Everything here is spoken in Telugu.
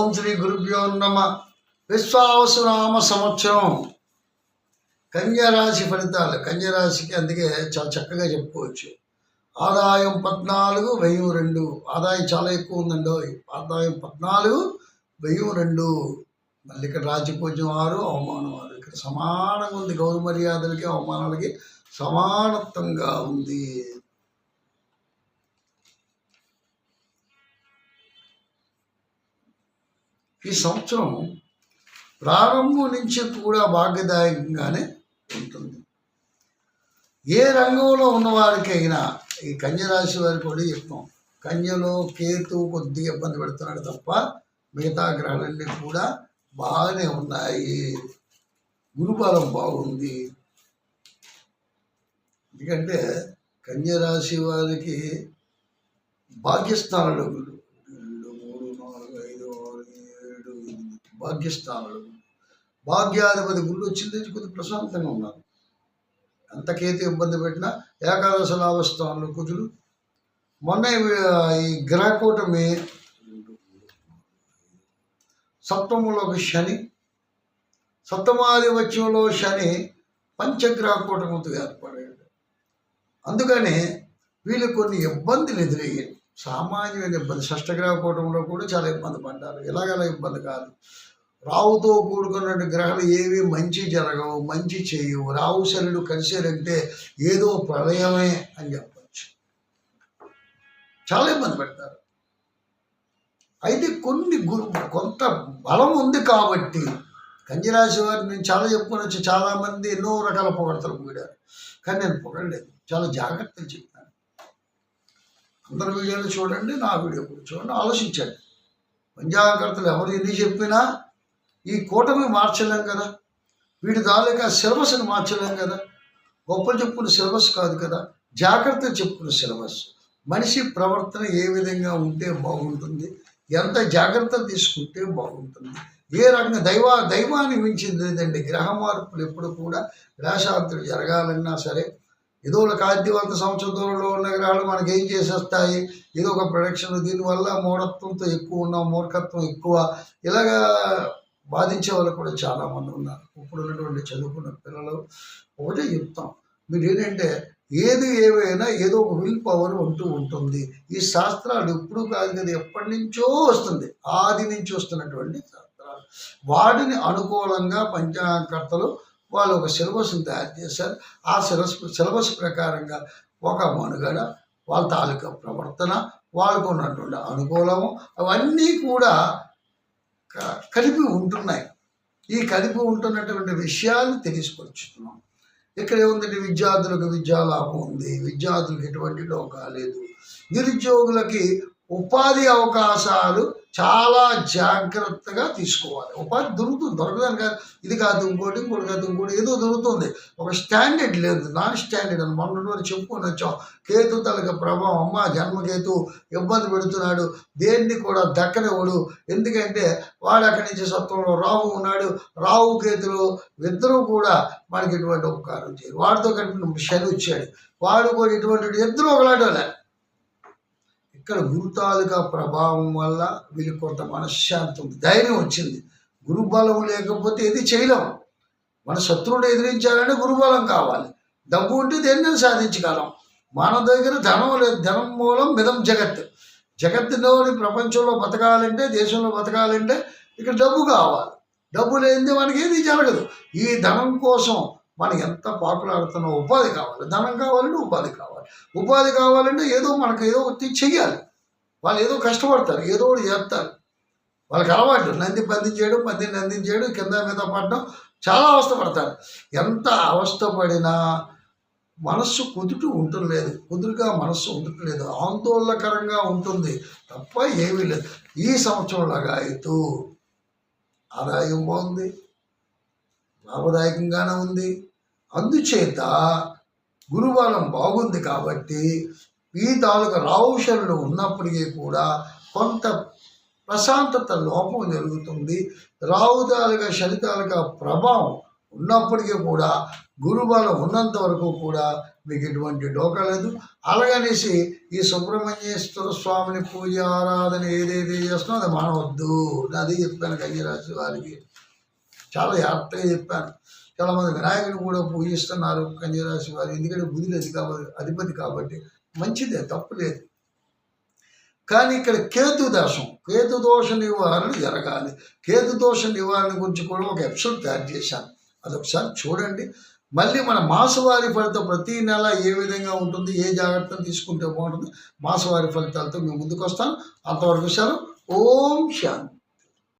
ఓం శ్రీ గురుభ్యో నమ. విశ్వావసునామ సంవత్సరం. కన్యరాశి ఫలితాలు. కన్యరాశికి అందుకే చాలా చక్కగా చెప్పుకోవచ్చు. ఆదాయం పద్నాలుగు వెయ్యి రెండు. ఆదాయం చాలా ఎక్కువ ఉందండి. ఆదాయం పద్నాలుగు వెయ్యి రెండు. మళ్ళీ ఇక్కడ రాజపూజ్యం ఆరు అవమానం ఆరు. ఇక్కడ సమానంగా ఉంది. గౌరవ మర్యాదలకి అవమానాలకి సమానత్వంగా ఉంది. ఈ సంవత్సరం ప్రారంభం నుంచి కూడా భాగ్యదాయకంగానే ఉంటుంది. ఏ రంగంలో ఉన్నవారికైనా ఈ కన్యరాశి వారికి కూడా చెప్తాం. కన్యలో కేతు కొద్దిగా ఇబ్బంది పెడుతున్నాడు తప్ప మిగతా గ్రహాలన్నీ కూడా బాగానే ఉన్నాయి. గురుబలం బాగుంది. ఎందుకంటే కన్యరాశి వారికి భాగ్యస్థానంలో గురు భాగ్యస్థానాలు. భాగ్యాధిపతి గుళ్ళు వచ్చింది కొద్దిగా ప్రశాంతంగా ఉన్నారు. ఎంతకైతే ఇబ్బంది పెట్టినా ఏకాదశ లాభస్థానులు కుజులు. మొన్న ఈ గ్రహకూటమి సప్తములోకి శని సప్తమాధిపత్యంలో శని పంచగ్రహ కూటమితో ఏర్పడాడు. అందుకని వీళ్ళు కొన్ని ఇబ్బందులు ఎదురయ్యాయి. సామాన్యమైన ఇబ్బంది. షష్టగ్రహ కూటంలో కూడా చాలా ఇబ్బంది పడ్డారు. ఎలాగలా ఇబ్బంది కాదు. రావుతో కూడుకున్న గ్రహాలు ఏవి మంచి జరగవు మంచి చేయవు. రావు శనుడు కలిసేరంటే ఏదో ప్రళయమే అని చెప్పచ్చు. చాలా ఇబ్బంది పెడతారు అయితే కొన్ని గురు కొంత బలం ఉంది కాబట్టి కంజిరాశి వారిని నేను చాలా చెప్పుకొని వచ్చి చాలామంది ఎన్నో రకాల పొగడతలు పొగిడారు. కానీ నేను పొగడలేదు. చాలా జాగ్రత్తలు చెప్పాను అందరి వీడియోలు చూడండి నా వీడియో కూడా చూడండి ఆలోచించండి. పంజాగ్రత్తలు ఎవరు ఎన్ని చెప్పినా ఈ కూటమి మార్చలేం కదా. వీటి తాలూకా సిలబస్ని మార్చలేం కదా. గొప్పలు చెప్పుకున్న సిలబస్ కాదు కదా. జాగ్రత్త చెప్పుకున్న సిలబస్. మనిషి ప్రవర్తన ఏ విధంగా ఉంటే బాగుంటుంది? ఎంత జాగ్రత్త తీసుకుంటే బాగుంటుంది? ఏ రకంగా దైవ దైవాన్ని మించింది లేదండి గ్రహ మార్పులు ఎప్పుడు కూడా గ్రహశాంతులు జరగాలన్నా సరే ఏదో ఒక కాంతివంత సంవత్సరంలో దూరంలో ఉన్న గ్రహాలు మనకి ఏం చేసేస్తాయి? ఏదో ఒక ప్రొడక్షన్ దీనివల్ల మూఢత్వంతో ఎక్కువ ఉన్న మూర్ఖత్వం ఎక్కువ. ఇలాగా బాధించే వాళ్ళు కూడా చాలామంది ఉన్నారు. ఇప్పుడు ఉన్నటువంటి చదువుకున్న పిల్లలు ఒకటే చెప్తాం. మీరు ఏంటంటే ఏది ఏవైనా ఏదో ఒక విల్ పవర్ ఉంటూ ఉంటుంది. ఈ శాస్త్రాలు ఎప్పుడు కాదు కదా ఎప్పటి నుంచో వస్తుంది. ఆది నుంచి వస్తున్నటువంటి శాస్త్రాలు. వాటిని అనుకూలంగా పంచాకర్తలు వాళ్ళు ఒక సిలబస్ని తయారు చేశారు. ఆ సిలబస్ సిలబస్ ప్రకారంగా ఒక మనుగడ వాళ్ళ తాలూకా ప్రవర్తన వాళ్ళకు ఉన్నటువంటి అనుకూలము అవన్నీ కూడా కలిపి ఉంటున్నాయి. ఈ కలిపి ఉంటున్నటువంటి విషయాలు తెలుసుకొచ్చుతున్నాం ఇక్కడ ఏముందంటే విద్యార్థులకు విద్యాలాభం ఉంది. విద్యార్థులకు ఎటువంటి డోకా లేదు. నిరుద్యోగులకి ఉపాధి అవకాశాలు చాలా జాగ్రత్తగా తీసుకోవాలి. ఉపాధి దొరుకుతుంది దొరకదని కాదు. ఇది కాదు ఇంకోటి ఇంకోటి కాదు ఇంకోటి ఏదో దొరుకుతుంది. ఒక స్టాండర్డ్ లేదు నాన్ స్టాండర్డ్ అని మొన్న చెప్పుకొని వచ్చాం. కేతు తలక ప్రభావం అమ్మ జన్మకేతు ఇబ్బంది పెడుతున్నాడు దేన్ని కూడా దక్కనివ్వడు. ఎందుకంటే వాడు అక్కడి నుంచి సత్వంలో రావు ఉన్నాడు. రావు కేతులు ఇద్దరూ కూడా మనకి ఎటువంటి ఉపకారం చేయరు. వాడితో కలిపి శని వచ్చాడు. వాడు కూడా ఇటువంటి ఇద్దరు ఒకలాంటి ఇక్కడ గురు ప్రభావం వల్ల వీళ్ళకి కొంత మనశ్శాంతి ఉంది ధైర్యం వచ్చింది. గురుబలం లేకపోతే ఏది చేయలేం. మన శత్రువుని ఎదిరించాలంటే గురుబలం కావాలి. డబ్బు ఉంటే దేన్ని సాధించగలం. మన దగ్గర ధనం లేదు ధనం మూలం మిదం జగత్. జగత్తులోని ప్రపంచంలో బతకాలంటే దేశంలో బతకాలంటే ఇక్కడ డబ్బు కావాలి. డబ్బు లేనిదే మనకి ఏది జరగదు. ఈ ధనం కోసం మనం ఎంత పాకులాడుతున్నా ఉపాధి కావాలి. ధనం కావాలంటే ఉపాధి కావాలి. ఉపాధి కావాలంటే ఏదో మనకు ఏదో ఒకటి చెయ్యాలి. వాళ్ళు ఏదో కష్టపడతారు ఏదో ఒకటి చేస్తారు. వాళ్ళకి అలవాటు నంది పంది చేయడం పందిని నందించేయడం కింద మీద పడడం చాలా అవస్థపడతారు. ఎంత అవస్థపడినా మనస్సు కుదుట ఉండలేదు కుదురుగా మనస్సు ఉండట్లేదు. ఆందోళనకరంగా ఉంటుంది. తప్ప ఏమీ లేదు. ఈ సంవత్సరం లగాయతు ఆదాయం బాగుంది. లాభదాయకంగానే ఉంది. అందుచేత గురువారం బాగుంది కాబట్టి ఈ తాలూకా రావుషనులు ఉన్నప్పటికీ కూడా కొంత ప్రశాంతత లోపం జరుగుతుంది. రావు తాలూకా శని తాలూకా ప్రభావం ఉన్నప్పటికీ కూడా గురుబలం ఉన్నంత వరకు కూడా మీకు ఎటువంటి డోకా లేదు. అలాగనేసి ఈ సుబ్రహ్మణ్యేశ్వర స్వామిని పూజ ఆరాధన ఏదైతే చేస్తున్నా అది మానవద్దు. అది చెప్పాను కన్యరాశి వారికి. చాలా జాగ్రత్తగా చెప్పాను. చాలామంది వినాయకుడు కూడా పూజిస్తున్నారు కన్యరాశి వారు. ఎందుకంటే బుధుడు అది కాబట్టి అధిపతి కాబట్టి మంచిదే తప్పు లేదు. కానీ ఇక్కడ కేతు దోషం. కేతు దోష నివారణ జరగాలి. కేతు దోష నివారణ గురించి కూడా ఒక ఎపిసోడ్ తయారు చేశాను. అదొకసారి చూడండి. మళ్ళీ మన మాసవారి ఫలితం ప్రతి నెల ఏ విధంగా ఉంటుంది ఏ జాగ్రత్తలు తీసుకుంటే బాగుంటుంది మాసవారి ఫలితాలతో మేము ముందుకు వస్తాం అంతవరకు సార్ ఓం శాంతి.